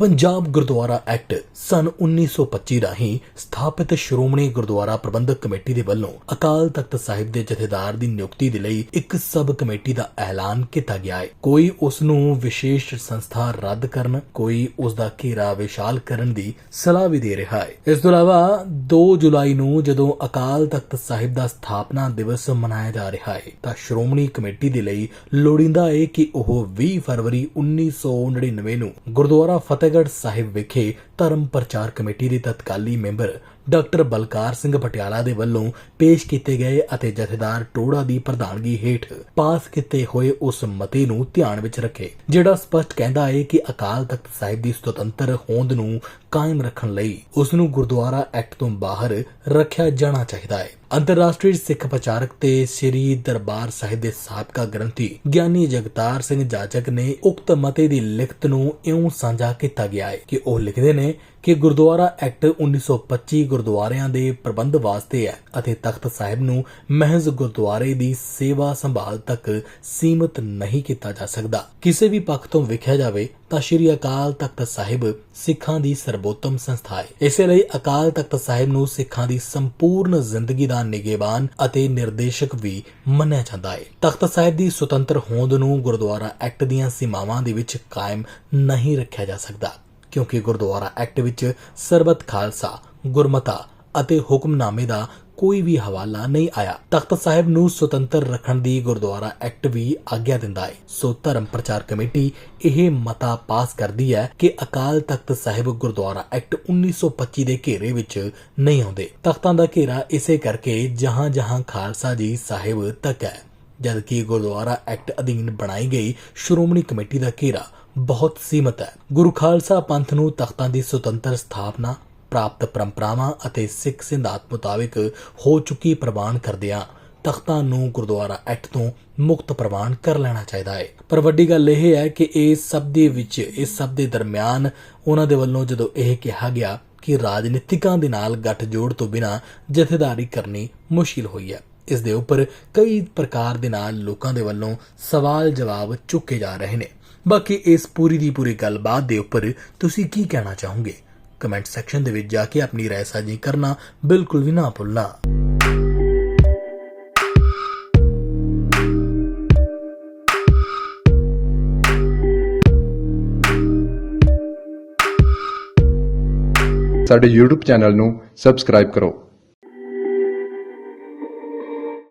Punjab Gurdwara act ਸਨ 1925 ਰਾਹੀਂ ਸਥਾਪਿਤ ਸ਼੍ਰੋਮਣੀ ਗੁਰਦੁਆਰਾ ਪ੍ਰਬੰਧਕ committee ਦੇ ਵੱਲੋਂ ਅਕਾਲ ਤਖਤ ਸਾਹਿਬ ਦੇ ਜਥੇਦਾਰ ਦੀ ਨਿਯੁਕਤੀ ਦੇ ਲਈ ਇੱਕ ਸਬ ਕਮੇਟੀ ਦਾ ਐਲਾਨ ਕੀਤਾ ਗਿਆ ਹੈ। ਕੋਈ ਉਸ ਨੂੰ ਵਿਸ਼ੇਸ਼ ਸੰਸਥਾ ਰੱਦ ਕਰਨ, ਕੋਈ ਉਸ ਦਾ ਘੇਰਾ ਵਿਸ਼ਾਲ ਕਰਨ ਦੀ ਸਲਾਹ ਵੀ ਦੇ ਰਿਹਾ ਹੈ। ਇਸ ਤੋਂ ਇਲਾਵਾ 2 ਜੁਲਾਈ ਨੂੰ ਜਦੋਂ ਅਕਾਲ ਤਖਤ ਸਾਹਿਬ ਦਾ ਸਥਾਪਨਾ ਦਿਵਸ ਮਨਾਇਆ ਜਾ ਰਿਹਾ ਹੈ, ਤਾਂ ਸ਼੍ਰੋਮਣੀ ਕਮੇਟੀ ਦੇ ਲਈ ਲੋੜੀਂਦਾ ਹੈ ਕਿ ਉਹ 20 ਫਰਵਰੀ 1999 ਨੂੰ ਗੁਰਦੁਆਰਾ ਫਤਿਹਗੜ੍ਹ ਸਾਹਿਬ ਵਿਖੇ ਧਰਮ ਪ੍ਰਚਾਰ ਕਮੇਟੀ ਦੇ ਤਤਕਾਲੀ ਮੈਂਬਰ ਡਾਕਟਰ ਬਲਕਾਰ ਸਿੰਘ ਪਟਿਆਲਾ ਦੇ ਵੱਲੋਂ ਪੇਸ਼ ਕੀਤੇ ਗਏ ਅਤੇ ਜਥੇਦਾਰ ਟੋੜਾ ਦੀ ਪ੍ਰਧਾਨਗੀ ਹੇਠ ਪਾਸ ਕੀਤੇ ਹੋਏ ਉਸ ਮਤੇ ਨੂੰ ਧਿਆਨ ਵਿੱਚ ਰੱਖੇ, ਜਿਹੜਾ ਸਪਸ਼ਟ ਕਹਿੰਦਾ ਹੈ ਕਿ ਅਕਾਲ ਤਖਤ ਸਾਹਿਬ ਦੀ ਸੁਤੰਤਰ ਹੋਂਦ ਨੂੰ ਕਾਇਮ ਰੱਖਣ ਲਈ ਉਸ ਨੂੰ ਗੁਰਦੁਆਰਾ ਐਕਟ ਤੋਂ ਬਾਹਰ ਰੱਖਿਆ ਜਾਣਾ ਚਾਹੀਦਾ ਹੈ ਅੰਤਰਰਾਸ਼ਟਰੀ ਸਿੱਖ ਪ੍ਰਚਾਰਕ ਤੇ ਸ੍ਰੀ ਦਰਬਾਰ ਸਾਹਿਬ ਦੇ ਸਾਬਕਾ ਗ੍ਰੰਥੀ ਗਿਆਨੀ ਜਗਤਾਰ ਸਿੰਘ ਜਾਜਕ ਨੇ ਉਕਤ ਮਤੇ ਦੀ ਲਿਖਤ ਨੂੰ ਇਉਂ ਸਾਂਝਾ ਕੀਤਾ ਗਿਆ ਹੈ ਕਿ ਉਹ ਲਿਖਦੇ ਨੇ ਕਿ ਗੁਰਦੁਆਰਾ ਐਕਟ 1925 ਗੁਰਦੁਆਰਿਆਂ ਦੇ ਪ੍ਰਬੰਧ ਵਾਸਤੇ ਹੈ ਅਤੇ ਤਖਤ ਸਾਹਿਬ ਨੂੰ ਮਹਿਜ਼ ਗੁਰਦੁਆਰੇ ਦੀ ਸੇਵਾ ਸੰਭਾਲ ਤੱਕ ਸੀਮਿਤ ਨਹੀਂ ਕੀਤਾ ਜਾ ਸਕਦਾ। ਕਿਸੇ ਵੀ ਪੱਖ ਤੋਂ ਵੇਖਿਆ ਜਾਵੇ ਤਾਂ ਸ਼੍ਰੀ ਅਕਾਲ ਤਖਤ ਸਾਹਿਬ ਸਿੱਖਾਂ ਦੀ ਸਰਬੋਤਮ ਸੰਸਥਾ ਹੈ। ਇਸੇ ਲਈ ਅਕਾਲ ਤਖਤ ਸਾਹਿਬ ਨੂੰ ਸਿੱਖਾਂ ਦੀ ਸੰਪੂਰਨ ਜ਼ਿੰਦਗੀ ਦਾ ਨਿਗਹਿਬਾਨ ਅਤੇ ਨਿਰਦੇਸ਼ਕ ਵੀ ਮੰਨਿਆ ਜਾਂਦਾ ਹੈ। ਤਖਤ ਸਾਹਿਬ ਦੀ ਸੁਤੰਤਰ ਹੋਂਦ ਨੂੰ ਗੁਰਦੁਆਰਾ ਐਕਟ ਦੀਆਂ ਸੀਮਾਵਾਂ ਦੇ ਵਿੱਚ ਕਾਇਮ ਨਹੀਂ ਰੱਖਿਆ ਜਾ ਸਕਦਾ। ਕਿਉਂਕਿ ਗੁਰਦੁਆਰਾ ਐਕਟ ਵਿੱਚ ਸਰਬਤ ਖਾਲਸਾ, ਗੁਰਮਤਾ ਅਤੇ ਹੁਕਮਨਾਮੇ ਦਾ ਕੋਈ ਵੀ ਹਵਾਲਾ ਨਹੀਂ ਆਇਆ। ਤਖਤ ਸਾਹਿਬ ਨੂੰ ਸੁਤੰਤਰ ਰੱਖਣ ਦੀ ਗੁਰਦੁਆਰਾ ਐਕਟ ਵੀ ਆਗਿਆ ਦਿੰਦਾ ਹੈ। ਸੋ ਧਰਮ ਪ੍ਰਚਾਰ ਕਮੇਟੀ ਇਹ ਮਤਾ ਪਾਸ ਕਰਦੀ ਹੈ ਕਿ ਅਕਾਲ ਤਖਤ ਸਾਹਿਬ ਗੁਰਦੁਆਰਾ ਐਕਟ 1925 ਦੇ ਘੇਰੇ ਵਿੱਚ ਨਹੀਂ ਆਉਂਦੇ। ਤਖਤਾਂ ਦਾ ਘੇਰਾ ਇਸੇ ਕਰਕੇ ਜਹਾਂ ਜਹਾਂ ਖਾਲਸਾ ਜੀ ਸਾਹਿਬ ਤੱਕ ਹੈ। ਜਦਕਿ ਗੁਰਦੁਆਰਾ ਐਕਟ ਅਧੀਨ ਬਣਾਈ ਗਈ ਸ਼੍ਰੋਮਣੀ ਕਮੇਟੀ ਦਾ ਘੇਰਾ ਬਹੁਤ ਸੀਮਤ ਹੈ। ਗੁਰੂ ਖਾਲਸਾ ਪੰਥ ਨੂੰ ਤਖਤਾਂ ਦੀ ਸੁਤੰਤਰ ਸਥਾਪਨਾ, ਪ੍ਰਾਪਤ ਪਰੰਪਰਾਵਾਂ ਅਤੇ ਸਿੱਖ ਸਿਧਾਂਤ ਮੁਤਾਬਿਕ ਹੋ ਚੁੱਕੀ ਪ੍ਰਵਾਨ ਕਰਦਿਆਂ ਤਖਤਾਂ ਨੂੰ ਗੁਰਦੁਆਰਾ ਐਕਟ ਤੋਂ ਮੁਕਤ ਪ੍ਰਵਾਨ ਕਰ ਲੈਣਾ ਚਾਹੀਦਾ ਹੈ। ਪਰ ਵੱਡੀ ਗੱਲ ਇਹ ਹੈ ਕਿ ਇਹ ਸਭ ਦੇ ਵਿੱਚ ਇਸ ਸਭ ਦੇ ਦਰਮਿਆਨ ਉਹਨਾਂ ਦੇ ਵੱਲੋਂ ਜਦੋਂ ਇਹ ਕਿਹਾ ਗਿਆ ਕਿ ਰਾਜਨੀਤਿਕਾਂ ਦੇ ਨਾਲ ਗੱਠਜੋੜ ਤੋਂ ਬਿਨਾਂ ਜਥੇਦਾਰੀ ਕਰਨੀ ਮੁਸ਼ਕਿਲ ਹੋਈ ਹੈ। ਇਸ ਦੇ ਉੱਪਰ ਕਈ ਪ੍ਰਕਾਰ ਦੇ ਨਾਲ ਲੋਕਾਂ ਦੇ ਵੱਲੋਂ ਸਵਾਲ ਜਵਾਬ ਚੁੱਕੇ ਜਾ ਰਹੇ ਨੇ। ਬਾਕੀ ਇਸ ਪੂਰੀ ਦੀ ਪੂਰੀ ਗੱਲਬਾਤ ਦੇ ਉੱਪਰ ਤੁਸੀਂ ਕੀ ਕਹਿਣਾ ਚਾਹੋਗੇ? ਕਮੈਂਟ ਸੈਕਸ਼ਨ ਦੇ ਵਿੱਚ ਜਾ ਕੇ ਆਪਣੀ ਰਾਏ ਸਾਂਝੀ ਕਰਨਾ ਬਿਲਕੁਲ ਵੀ ਨਾ ਭੁੱਲਣਾ। ਸਾਡੇ YouTube ਚੈਨਲ ਨੂੰ ਸਬਸਕ੍ਰਾਈਬ ਕਰੋ।